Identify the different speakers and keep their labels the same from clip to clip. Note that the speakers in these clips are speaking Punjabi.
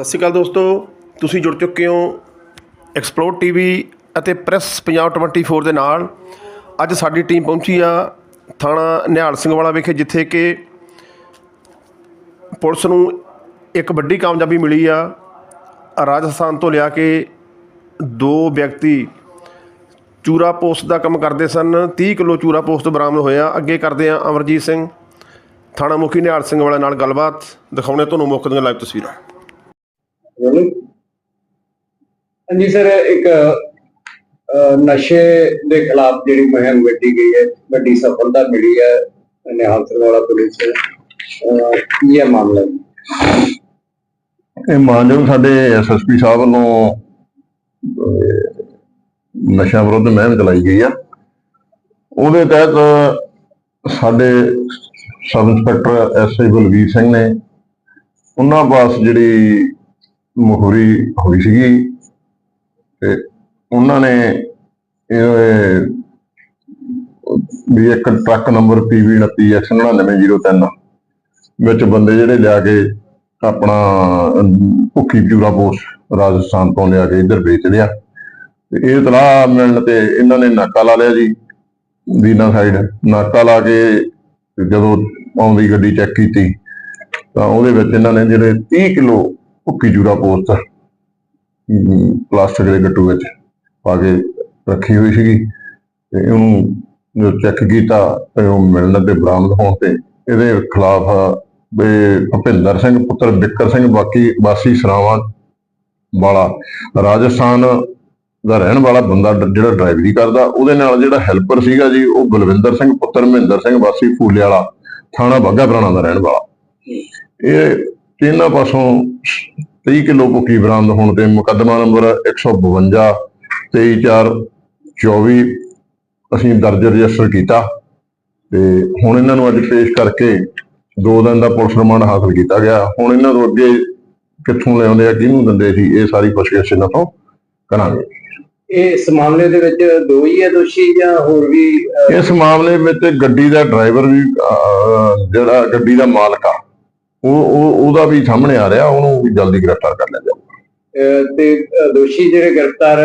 Speaker 1: ਸਤਿ ਸ਼੍ਰੀ ਅਕਾਲ ਦੋਸਤੋ, ਤੁਸੀਂ ਜੁੜ ਚੁੱਕੇ ਹੋ ਐਕਸਪਲੋਰ ਟੀਵੀ ਅਤੇ ਪ੍ਰੈਸ ਪੰਜਾਬ 24 ਦੇ ਨਾਲ। ਅੱਜ ਸਾਡੀ ਟੀਮ ਪਹੁੰਚੀ ਆ ਥਾਣਾ ਨਿਹਾਲ ਸਿੰਘ ਵਾਲਾ ਵਿਖੇ, ਜਿੱਥੇ ਕਿ ਪੁਲਿਸ ਨੂੰ ਇੱਕ ਵੱਡੀ ਕਾਮਯਾਬੀ ਮਿਲੀ ਆ। ਰਾਜਸਥਾਨ ਤੋਂ ਲਿਆ ਕੇ ਦੋ ਵਿਅਕਤੀ ਚੂਰਾ ਪੋਸਟ ਦਾ ਕੰਮ ਕਰਦੇ ਸਨ। 30 ਕਿਲੋ ਚੂਰਾ ਪੋਸਟ ਬਰਾਮਦ ਹੋਇਆ। ਅੱਗੇ ਕਰਦੇ ਆ ਅਮਰਜੀਤ ਸਿੰਘ। ਥਾਣਾ ਮੁਖੀ ਨਿਹਾਲ ਸਿੰਘ ਵਾਲਾ ਨਾਲ ਗੱਲਬਾਤ। ਦਿਖਾਉਣੇ ਤੁਹਾਨੂੰ ਮੁੱਖ ਦੀਆਂ ਲਾਈਵ ਤਸਵੀਰਾਂ।
Speaker 2: ਹਾਂਜੀ? ਸਰ ਇੱਕ ਨਸ਼ੇ ਦੇ ਖਿਲਾਫ ਜਿਹੜੀ ਮੁਹਿੰਮ ਵਿੱਢੀ ਗਈ ਹੈ ਵੱਡੀ ਸਫਲਤਾ ਮਿਲੀ ਹੈ ਨਿਹਾਲ ਸਿੰਘ ਪੁਲਿਸ ਅਹ, ਕੀ ਮਾਮਲਾ
Speaker 3: ਇਹ ਮਾਨਯੋਗ ਸਾਡੇ ਐਸਐਸਪੀ ਸਾਹਿਬ ਵੱਲੋਂ ਨਸ਼ਾ ਵਿਰੁੱਧ ਮੁਹਿੰਮ ਚਲਾਈ ਗਈ ਆ। ਉਹਦੇ ਤਹਿਤ ਸਾਡੇ sub inspector SI Balvir Singh ਨੇ ਉਹਨਾਂ ਪਾਸ ਜਿਹੜੀ ਮਹੂਰੀ ਹੋਈ ਸੀਗੀ ਤੇ ਉਹਨਾਂ ਨੇ ਇਹ ਵੀ ਇੱਕ ਟਰੱਕ ਨੰਬਰ PV 29X9903 ਵਿੱਚ ਬੰਦੇ ਜਿਹੜੇ ਲਿਆ ਕੇ ਆਪਣਾ ਭੁੱਖੀ ਪਿਊਰਾ ਪੋਸਟ ਰਾਜਸਥਾਨ ਤੋਂ ਲਿਆ ਕੇ ਇੱਧਰ ਵੇਚ ਲਿਆ। ਤੇ ਇਹ ਤਲਾਹ ਮਿਲਣ ਤੇ ਇਹਨਾਂ ਨੇ ਨਾਕਾ ਲਾ ਲਿਆ ਜੀ, ਦੀਨਾ ਸਾਈਡ। ਨਾਕਾ ਲਾ ਕੇ ਜਦੋਂ ਆਉਂਦੀ ਗੱਡੀ ਚੈੱਕ ਕੀਤੀ ਤਾਂ ਉਹਦੇ ਵਿੱਚ ਇਹਨਾਂ ਨੇ ਜਿਹੜੇ 30 ਕਿਲੋ ਭੁੱਕੀ ਚੂਰਾ ਪੋਸਟਰ ਪਲਾਸਟਿਕ ਦੇ ਗੱਟੂ ਵਿੱਚ ਪਾ ਕੇ ਰੱਖੀ ਹੋਈ ਸੀਗੀ ਤੇ ਇਹਨੂੰ ਜਦੋਂ ਚੈੱਕ ਕੀਤਾ ਤੇ ਉਹ ਮਿਲਣ ਤੇ ਬਰਾਮਦ ਹੋਣ ਤੇ ਇਹਦੇ ਖਿਲਾਫ ਵੀ ਭੁਪਿੰਦਰ ਸਿੰਘ, ਪੁੱਤਰ ਬਿੱਕਰ ਸਿੰਘ, ਬਾਕੀ ਵਾਸੀ ਸਰਾਵਾਂ ਵਾਲਾ ਰਾਜਸਥਾਨ ਦਾ ਰਹਿਣ ਵਾਲਾ ਬੰਦਾ ਜਿਹੜਾ ਡਰਾਈਵਰੀ ਕਰਦਾ, ਉਹਦੇ ਨਾਲ ਜਿਹੜਾ ਹੈਲਪਰ ਸੀਗਾ ਜੀ, ਉਹ ਬਲਵਿੰਦਰ ਸਿੰਘ, ਪੁੱਤਰ ਮਹਿੰਦਰ ਸਿੰਘ ਵਾਸੀ ਫੂਲੇ ਵਾਲਾ, ਥਾਣਾ ਬਾਘਾ ਪੁਰਾਣਾ ਦਾ ਰਹਿਣ ਵਾਲਾ। ਇਹ ਇਹਨਾਂ ਪਾਸੋਂ 30 ਕਿਲੋ ਭੁੱਕੀ ਬਰਾਮਦ ਹੋਣ ਤੇ ਮੁਕੱਦਮਾ ਨੰਬਰ 152 23424 ਅਸੀਂ ਦਰਜ ਰਜਿਸਟਰ ਕੀਤਾ ਤੇ ਹੁਣ ਇਹਨਾਂ ਨੂੰ ਅੱਜ ਪੇਸ਼ ਕਰਕੇ ਦੋ ਦਿਨ ਦਾ ਪੁਲਿਸ ਰਿਮਾਂਡ ਹਾਸਲ ਕੀਤਾ ਗਿਆ। ਹੁਣ ਇਹਨਾਂ ਨੂੰ ਅੱਗੇ ਕਿੱਥੋਂ ਲਿਆਉਂਦੇ ਆ ਕਿਹਨੂੰ ਦਿੰਦੇ ਸੀ ਇਹ ਸਾਰੀ ਪੁੱਛਗਿੱਛ ਇਹਨਾਂ ਤੋਂ ਕਰਾਂਗੇ।
Speaker 2: ਇਹ ਇਸ ਮਾਮਲੇ ਦੇ ਵਿੱਚ ਦੋ ਹੀ ਹੈ ਦੋਸ਼ੀ ਜਾਂ ਹੋਰ ਵੀ
Speaker 3: ਇਸ ਮਾਮਲੇ ਵਿੱਚ ਗੱਡੀ ਦਾ ਡਰਾਈਵਰ ਵੀ ਜਿਹੜਾ ਗੱਡੀ ਦਾ ਮਾਲਕ ਆ ਉਹ ਉਹ ਉਹਦਾ ਵੀ ਸਾਹਮਣੇ ਆ ਰਿਹਾ ਉਹਨੂੰ ਵੀ ਜਲਦੀ ਗ੍ਰਿਫਤਾਰ ਕਰ ਲਿਆ ਜਾਊਗਾ।
Speaker 2: ਤੇ ਦੋਸ਼ੀ ਜਿਹੜੇ ਗ੍ਰਿਫਤਾਰ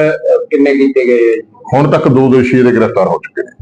Speaker 2: ਕਿੰਨੇ ਕੀਤੇ ਗਏ ਹੈ
Speaker 3: ਹੁਣ ਤੱਕ ਦੋ ਦੋਸ਼ੀ ਇਹਦੇ ਗ੍ਰਿਫਤਾਰ ਹੋ ਚੁੱਕੇ ਨੇ।